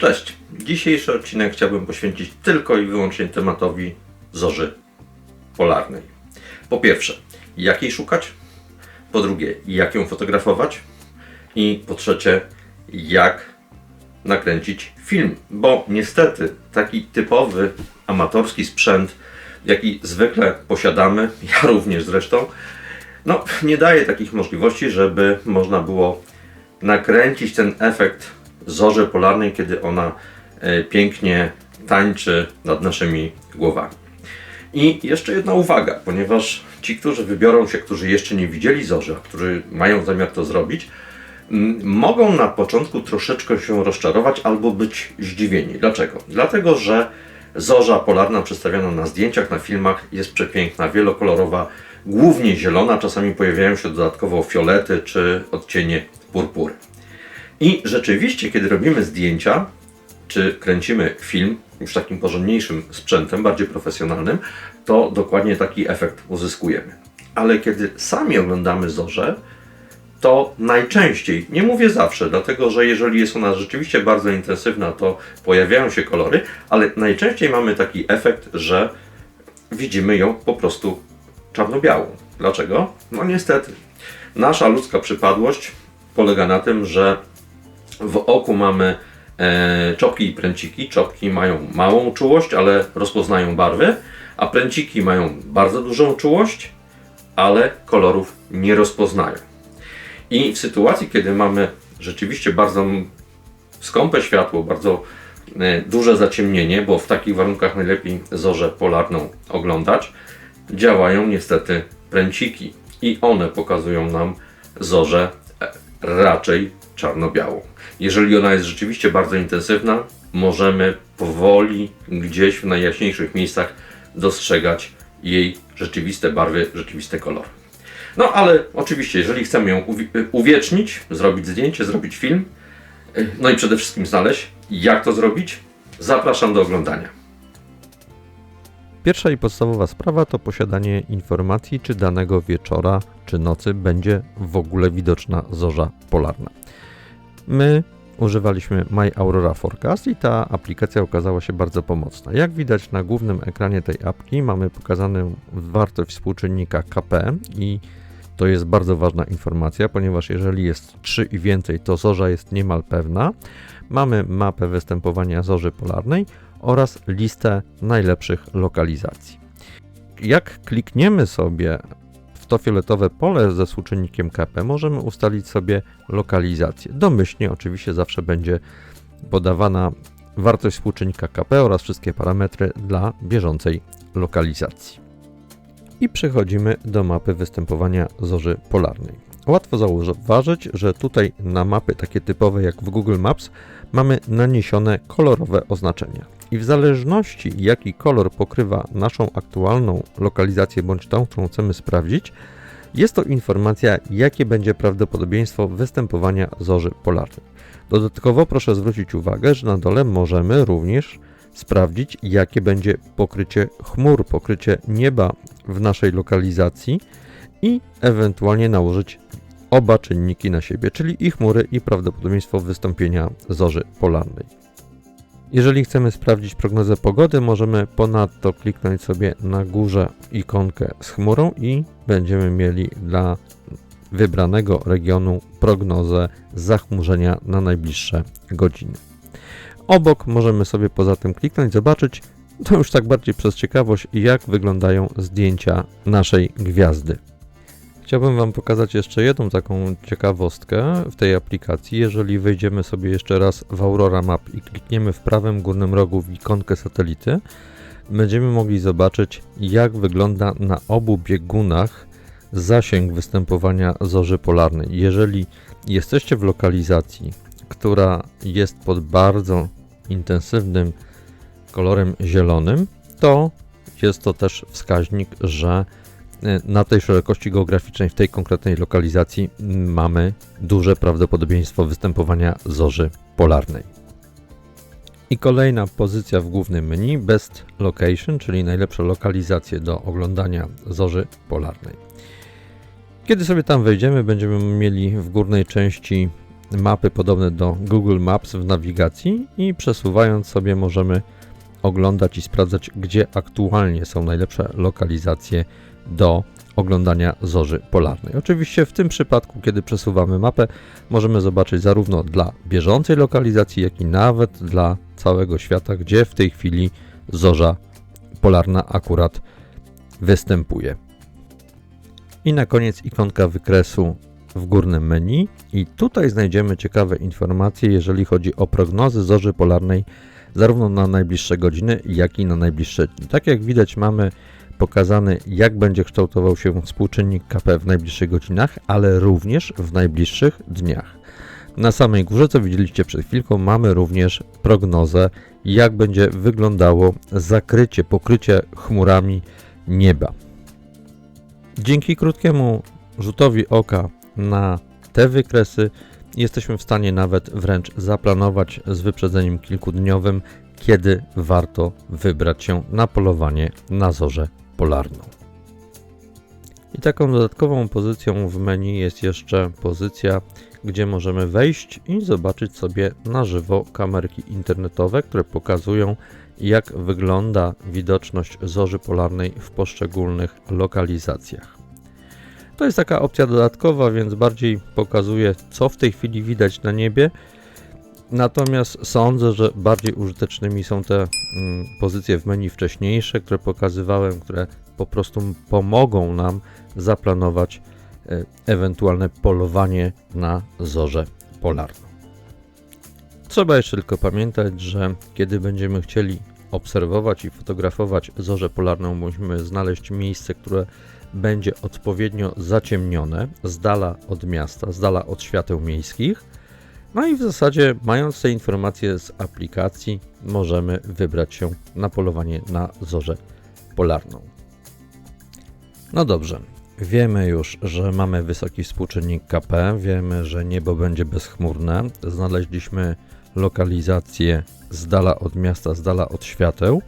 Cześć. Dzisiejszy odcinek chciałbym poświęcić tylko i wyłącznie tematowi zorzy polarnej. Po pierwsze, jak jej szukać? Po drugie, jak ją fotografować? I po trzecie, jak nakręcić film? Bo niestety taki typowy amatorski sprzęt, jaki zwykle posiadamy, ja również zresztą, no, nie daje takich możliwości, żeby można było nakręcić ten efekt zorzy polarnej, kiedy ona e, pięknie tańczy nad naszymi głowami. I jeszcze jedna uwaga, ponieważ ci, którzy wybiorą się, którzy jeszcze nie widzieli zorzy, a którzy mają zamiar to zrobić, mogą na początku troszeczkę się rozczarować albo być zdziwieni. Dlaczego? Dlatego, że zorza polarna przedstawiana na zdjęciach, na filmach jest przepiękna, wielokolorowa, głównie zielona, czasami pojawiają się dodatkowo fiolety czy odcienie purpury. I rzeczywiście, kiedy robimy zdjęcia, czy kręcimy film już takim porządniejszym sprzętem, bardziej profesjonalnym, to dokładnie taki efekt uzyskujemy. Ale kiedy sami oglądamy zorze, to najczęściej, nie mówię zawsze, dlatego że jeżeli jest ona rzeczywiście bardzo intensywna, to pojawiają się kolory, ale najczęściej mamy taki efekt, że widzimy ją po prostu czarno-białą. Dlaczego? No niestety. Nasza ludzka przypadłość polega na tym, że w oku mamy e, czopki i pręciki. Czopki mają małą czułość, ale rozpoznają barwy, a pręciki mają bardzo dużą czułość, ale kolorów nie rozpoznają. I w sytuacji, kiedy mamy rzeczywiście bardzo skąpe światło, bardzo e, duże zaciemnienie, bo w takich warunkach najlepiej zorzę polarną oglądać, działają niestety pręciki i one pokazują nam zorzę e, raczej czarno-białą. Jeżeli ona jest rzeczywiście bardzo intensywna, możemy powoli gdzieś w najjaśniejszych miejscach dostrzegać jej rzeczywiste barwy, rzeczywiste kolory. No ale oczywiście, jeżeli chcemy ją uwi- uwiecznić, zrobić zdjęcie, zrobić film, no i przede wszystkim znaleźć, jak to zrobić, zapraszam do oglądania. Pierwsza i podstawowa sprawa to posiadanie informacji, czy danego wieczora czy nocy będzie w ogóle widoczna zorza polarna. My używaliśmy My Aurora Forecast i ta aplikacja okazała się bardzo pomocna. Jak widać na głównym ekranie tej apki mamy pokazaną wartość współczynnika KP i to jest bardzo ważna informacja, ponieważ jeżeli jest 3 i więcej, to zorza jest niemal pewna. Mamy mapę występowania zorzy polarnej oraz listę najlepszych lokalizacji. Jak klikniemy sobie to fioletowe pole ze współczynnikiem KP, możemy ustalić sobie lokalizację. Domyślnie oczywiście zawsze będzie podawana wartość współczynnika KP oraz wszystkie parametry dla bieżącej lokalizacji. I przechodzimy do mapy występowania zorzy polarnej. Łatwo zauważyć, że tutaj na mapy takie typowe jak w Google Maps mamy naniesione kolorowe oznaczenia. I w zależności jaki kolor pokrywa naszą aktualną lokalizację bądź tą, którą chcemy sprawdzić, jest to informacja, jakie będzie prawdopodobieństwo występowania zorzy polarnej. Dodatkowo proszę zwrócić uwagę, że na dole możemy również sprawdzić, jakie będzie pokrycie chmur, pokrycie nieba w naszej lokalizacji i ewentualnie nałożyć oba czynniki na siebie, czyli i chmury, i prawdopodobieństwo wystąpienia zorzy polarnej. Jeżeli chcemy sprawdzić prognozę pogody, możemy ponadto kliknąć sobie na górze ikonkę z chmurą i będziemy mieli dla wybranego regionu prognozę zachmurzenia na najbliższe godziny. Obok możemy sobie poza tym kliknąć, zobaczyć, to już tak bardziej przez ciekawość, jak wyglądają zdjęcia naszej gwiazdy. Chciałbym Wam pokazać jeszcze jedną taką ciekawostkę w tej aplikacji. Jeżeli wejdziemy sobie jeszcze raz w Aurora Map i klikniemy w prawym górnym rogu w ikonkę satelity, będziemy mogli zobaczyć, jak wygląda na obu biegunach zasięg występowania zorzy polarnej. Jeżeli jesteście w lokalizacji, która jest pod bardzo intensywnym kolorem zielonym, to jest to też wskaźnik, że na tej szerokości geograficznej, w tej konkretnej lokalizacji mamy duże prawdopodobieństwo występowania zorzy polarnej. I kolejna pozycja w głównym menu Best Location, czyli najlepsze lokalizacje do oglądania zorzy polarnej. Kiedy sobie tam wejdziemy, będziemy mieli w górnej części mapy podobne do Google Maps w nawigacji i przesuwając sobie możemy oglądać i sprawdzać, gdzie aktualnie są najlepsze lokalizacje do oglądania zorzy polarnej. Oczywiście w tym przypadku, kiedy przesuwamy mapę, możemy zobaczyć zarówno dla bieżącej lokalizacji, jak i nawet dla całego świata, gdzie w tej chwili zorza polarna akurat występuje. I na koniec ikonka wykresu w górnym menu i tutaj znajdziemy ciekawe informacje, jeżeli chodzi o prognozy zorzy polarnej zarówno na najbliższe godziny, jak i na najbliższe dni. Tak jak widać mamy pokazany jak będzie kształtował się współczynnik KP w najbliższych godzinach, ale również w najbliższych dniach. Na samej górze, co widzieliście przed chwilką, mamy również prognozę, jak będzie wyglądało zakrycie, pokrycie chmurami nieba. Dzięki krótkiemu rzutowi oka na te wykresy jesteśmy w stanie nawet wręcz zaplanować z wyprzedzeniem kilkudniowym, kiedy warto wybrać się na polowanie na zorzę polarną. I taką dodatkową pozycją w menu jest jeszcze pozycja, gdzie możemy wejść i zobaczyć sobie na żywo kamerki internetowe, które pokazują, jak wygląda widoczność zorzy polarnej w poszczególnych lokalizacjach. To jest taka opcja dodatkowa, więc bardziej pokazuje, co w tej chwili widać na niebie. Natomiast sądzę, że bardziej użytecznymi są te mm, pozycje w menu wcześniejsze, które pokazywałem, które po prostu pomogą nam zaplanować e, ewentualne polowanie na zorzę polarną. Trzeba jeszcze tylko pamiętać, że kiedy będziemy chcieli obserwować i fotografować zorzę polarną, musimy znaleźć miejsce, które będzie odpowiednio zaciemnione, z dala od miasta, z dala od świateł miejskich. No i w zasadzie, mając te informacje z aplikacji, możemy wybrać się na polowanie na zorzę polarną. No dobrze, wiemy już, że mamy wysoki współczynnik KP, wiemy, że niebo będzie bezchmurne. Znaleźliśmy lokalizację z dala od miasta, z dala od świateł.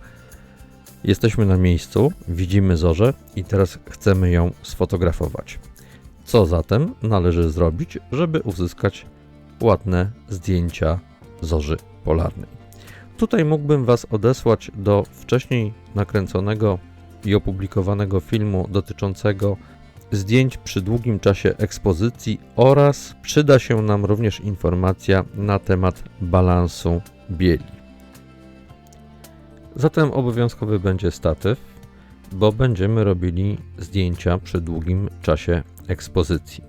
Jesteśmy na miejscu, widzimy zorzę i teraz chcemy ją sfotografować. Co zatem należy zrobić, żeby uzyskać ładne zdjęcia zorzy polarnej? Tutaj mógłbym Was odesłać do wcześniej nakręconego i opublikowanego filmu dotyczącego zdjęć przy długim czasie ekspozycji oraz przyda się nam również informacja na temat balansu bieli. Zatem obowiązkowy będzie statyw, bo będziemy robili zdjęcia przy długim czasie ekspozycji.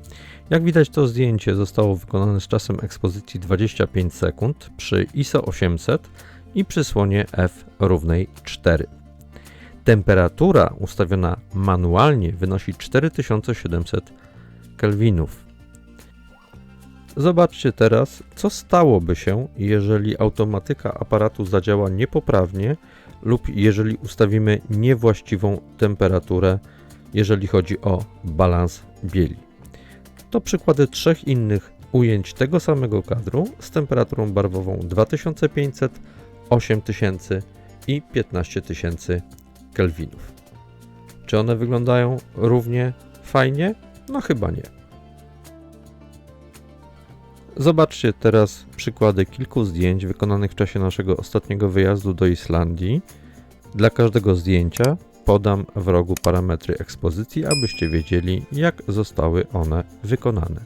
Jak widać to zdjęcie zostało wykonane z czasem ekspozycji 25 sekund przy ISO 800 i przy słonie f równej 4. Temperatura ustawiona manualnie wynosi 4700 kelwinów. Zobaczcie teraz, co stałoby się, jeżeli automatyka aparatu zadziała niepoprawnie lub jeżeli ustawimy niewłaściwą temperaturę, jeżeli chodzi o balans bieli. To przykłady trzech innych ujęć tego samego kadru z temperaturą barwową 2500, 8000 i 15000 kelwinów. Czy one wyglądają równie fajnie? No chyba nie. Zobaczcie teraz przykłady kilku zdjęć wykonanych w czasie naszego ostatniego wyjazdu do Islandii. Dla każdego zdjęcia podam w rogu parametry ekspozycji, abyście wiedzieli, jak zostały one wykonane.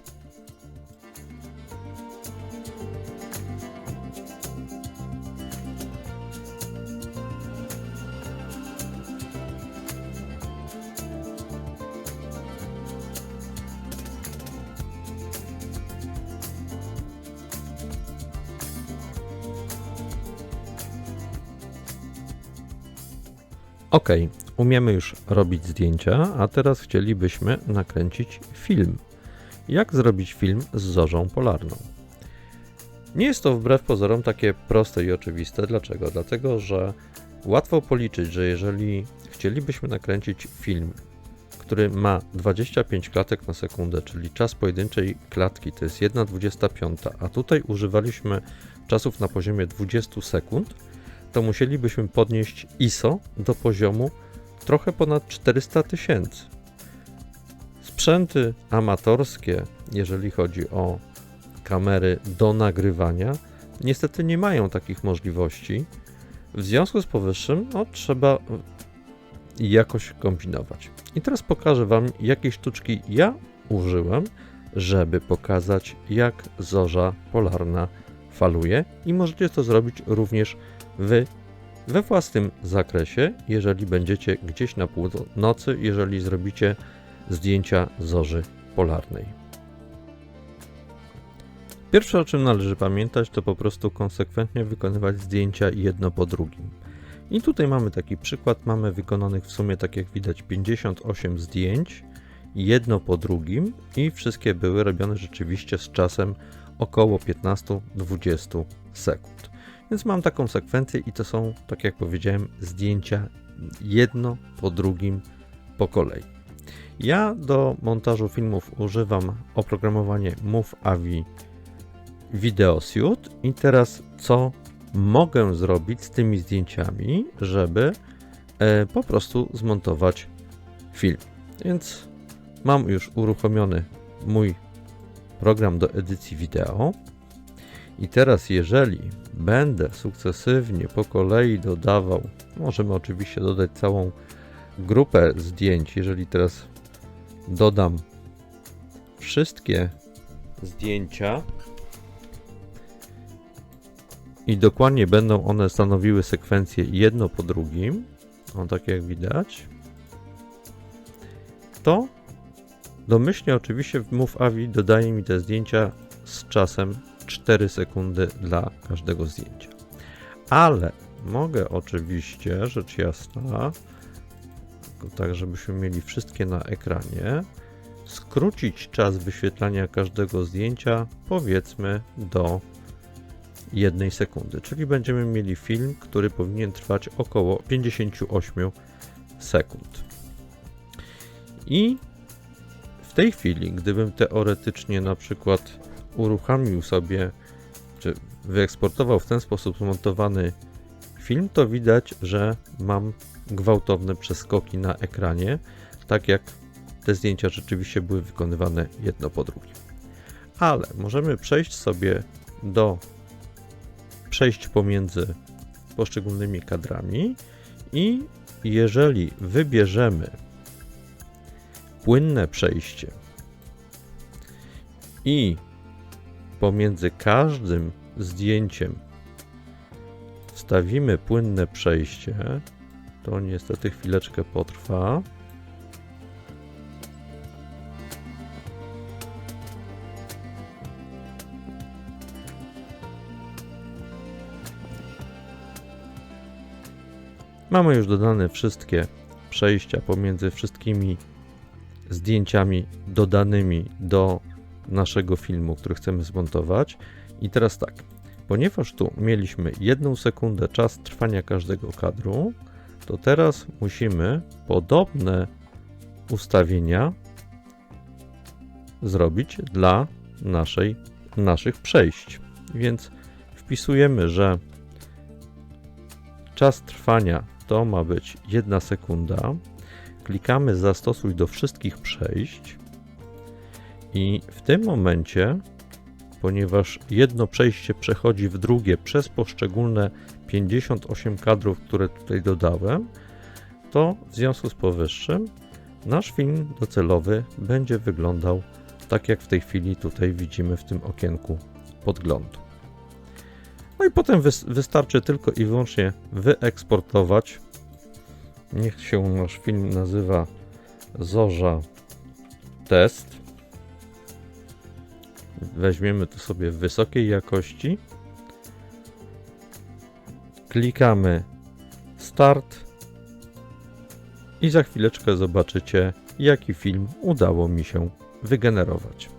Ok, umiemy już robić zdjęcia, a teraz chcielibyśmy nakręcić film. Jak zrobić film z zorzą polarną? Nie jest to wbrew pozorom takie proste i oczywiste. Dlaczego? Dlatego, że łatwo policzyć, że jeżeli chcielibyśmy nakręcić film, który ma 25 klatek na sekundę, czyli czas pojedynczej klatki to jest 1,25, a tutaj używaliśmy czasów na poziomie 20 sekund, to musielibyśmy podnieść ISO do poziomu trochę ponad 400 tysięcy. Sprzęty amatorskie, jeżeli chodzi o kamery do nagrywania, niestety nie mają takich możliwości. W związku z powyższym, no, trzeba jakoś kombinować. I teraz pokażę Wam, jakie sztuczki ja użyłem, żeby pokazać, jak zorza polarna faluje. I możecie to zrobić również Wy we własnym zakresie, jeżeli będziecie gdzieś na północy, jeżeli zrobicie zdjęcia zorzy polarnej. Pierwsze, o czym należy pamiętać, to po prostu konsekwentnie wykonywać zdjęcia jedno po drugim. I tutaj mamy taki przykład. Mamy wykonanych w sumie, tak jak widać, 58 zdjęć, jedno po drugim, i wszystkie były robione rzeczywiście z czasem około 15-20 sekund. Więc mam taką sekwencję, i to są, tak jak powiedziałem, zdjęcia jedno po drugim po kolei. Ja do montażu filmów używam oprogramowanie MoveAvi Video Suite i teraz co mogę zrobić z tymi zdjęciami, żeby e, po prostu zmontować film. Więc mam już uruchomiony mój program do edycji wideo. I teraz, jeżeli będę sukcesywnie po kolei dodawał, możemy oczywiście dodać całą grupę zdjęć. Jeżeli teraz dodam wszystkie zdjęcia, i dokładnie będą one stanowiły sekwencję jedno po drugim, o tak jak widać, to domyślnie oczywiście w MoveAvi dodaje mi te zdjęcia z czasem 4 sekundy dla każdego zdjęcia. Ale mogę oczywiście, rzecz jasna, tak żebyśmy mieli wszystkie na ekranie, skrócić czas wyświetlania każdego zdjęcia powiedzmy do jednej sekundy, czyli będziemy mieli film, który powinien trwać około 58 sekund. I w tej chwili, gdybym teoretycznie na przykład uruchomił sobie, czy wyeksportował w ten sposób zmontowany film, to widać, że mam gwałtowne przeskoki na ekranie, tak jak te zdjęcia rzeczywiście były wykonywane jedno po drugim. Ale możemy przejść sobie do przejść pomiędzy poszczególnymi kadrami i jeżeli wybierzemy płynne przejście i pomiędzy każdym zdjęciem wstawimy płynne przejście, to niestety chwileczkę potrwa. Mamy już dodane wszystkie przejścia pomiędzy wszystkimi zdjęciami dodanymi do naszego filmu, który chcemy zmontować. I teraz tak, ponieważ tu mieliśmy jedną sekundę czas trwania każdego kadru, to teraz musimy podobne ustawienia zrobić dla naszej, naszych przejść. Więc wpisujemy, że czas trwania to ma być jedna sekunda. Klikamy zastosuj do wszystkich przejść i w tym momencie, ponieważ jedno przejście przechodzi w drugie przez poszczególne 58 kadrów, które tutaj dodałem, to w związku z powyższym nasz film docelowy będzie wyglądał tak jak w tej chwili tutaj widzimy w tym okienku podglądu. No i potem wystarczy tylko i wyłącznie wyeksportować. Niech się nasz film nazywa Zorza Test. Weźmiemy to sobie w wysokiej jakości. Klikamy Start i za chwileczkę zobaczycie, jaki film udało mi się wygenerować.